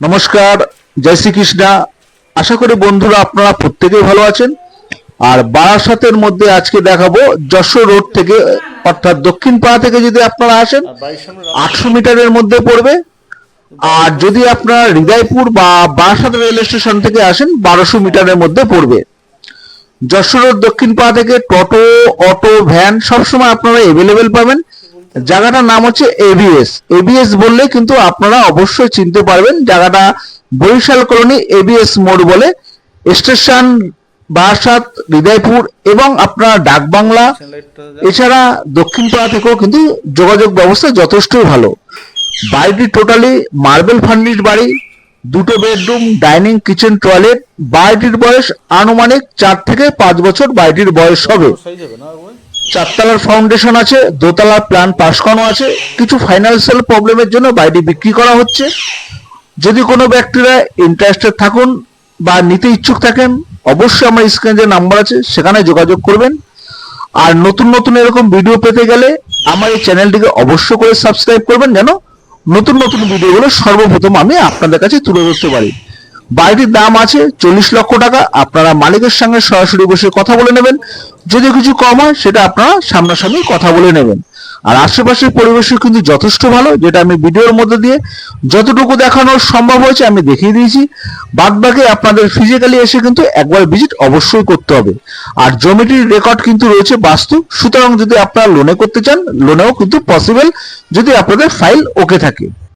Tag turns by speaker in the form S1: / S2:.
S1: নমস্কার, জয় শ্রীকৃষ্ণা। আশা করি বন্ধুরা আপনারা প্রত্যেকেই ভালো আছেন। আর বারাসাতের মধ্যে আজকে দেখাবো যশোর রোড থেকে, অর্থাৎ দক্ষিণ পাড়া থেকে যদি আপনারা আসেন, আটশো মিটারের মধ্যে পড়বে। আর যদি আপনারা হৃদয়পুর বা বারাসাত রেল স্টেশন থেকে আসেন, বারোশো মিটারের মধ্যে পড়বে। যশোর রোড দক্ষিণ পাড়া থেকে টোটো, অটো, ভ্যান সবসময় আপনারা এভেলেবেল পাবেন। জায়গাটার নাম হচ্ছে এবিএস এবিএস বললে কিন্তু আপনারা অবশ্যই চিনতে পারবেন জায়গাটা বরিশাল কলোনি এবিএস মোড় বলে। স্টেশন, বারাসাত, হৃদয়পুর এবং আপনার ডাকবাংলা। এছাড়া দক্ষিণ পাড়া থেকেও কিন্তু যোগাযোগ ব্যবস্থা যথেষ্টই ভালো। বাড়িটি টোটালি মার্বেল ফার্নিশ বাড়ি। দুটো বেডরুম ডাইনিং কিচেন টয়লেট বাড়িটির বয়স আনুমানিক চার থেকে পাঁচ বছর বাড়িটির বয়স হবে। চারতলার ফাউন্ডেশন আছে, দোতলার প্ল্যান পাশ করানো আছে, কিছু ফাইন্যান্সিয়াল প্রবলেমের জন্য বাড়িটি বিক্রি করা হচ্ছে। যদি কোনো ব্যক্তিরা ইন্টারেস্টেড থাকুন বা নিতে ইচ্ছুক থাকেন, অবশ্যই আমার স্ক্রিনে যে নাম্বার আছে, সেখানে যোগাযোগ করবেন। আর নতুন নতুন এরকম ভিডিও পেতে গেলে আমার এই চ্যানেলটিকে অবশ্য করে সাবস্ক্রাইব করবেন যেন নতুন নতুন ভিডিওগুলো সর্বপ্রথম আমি আপনাদের কাছে তুলে ধরতে পারি। বাড়িটির দাম আছে চল্লিশ লক্ষ টাকা। আপনারা মালিকের সঙ্গে সরাসরি বসে কথা বলে নেবেন। যদি কিছু কম হয়, সেটা আপনারা সামনাসামনি কথা বলে নেবেন। আর আশেপাশের পরিবেশও কিন্তু যথেষ্ট ভালো, যেটা আমি ভিডিওর মধ্যে দিয়ে যতটুকু দেখানো সম্ভব হয়েছে, আমি দেখিয়ে দিয়েছি। বাদ বাকি আপনাদের ফিজিক্যালি এসে কিন্তু একবার ভিজিট অবশ্যই করতে হবে। আর জমিটির রেকর্ড কিন্তু রয়েছে বাস্তু। সুতরাং যদি আপনারা লোনে করতে চান লোনেও কিন্তু পসিবল যদি আপনাদের ফাইল ওকে থাকে।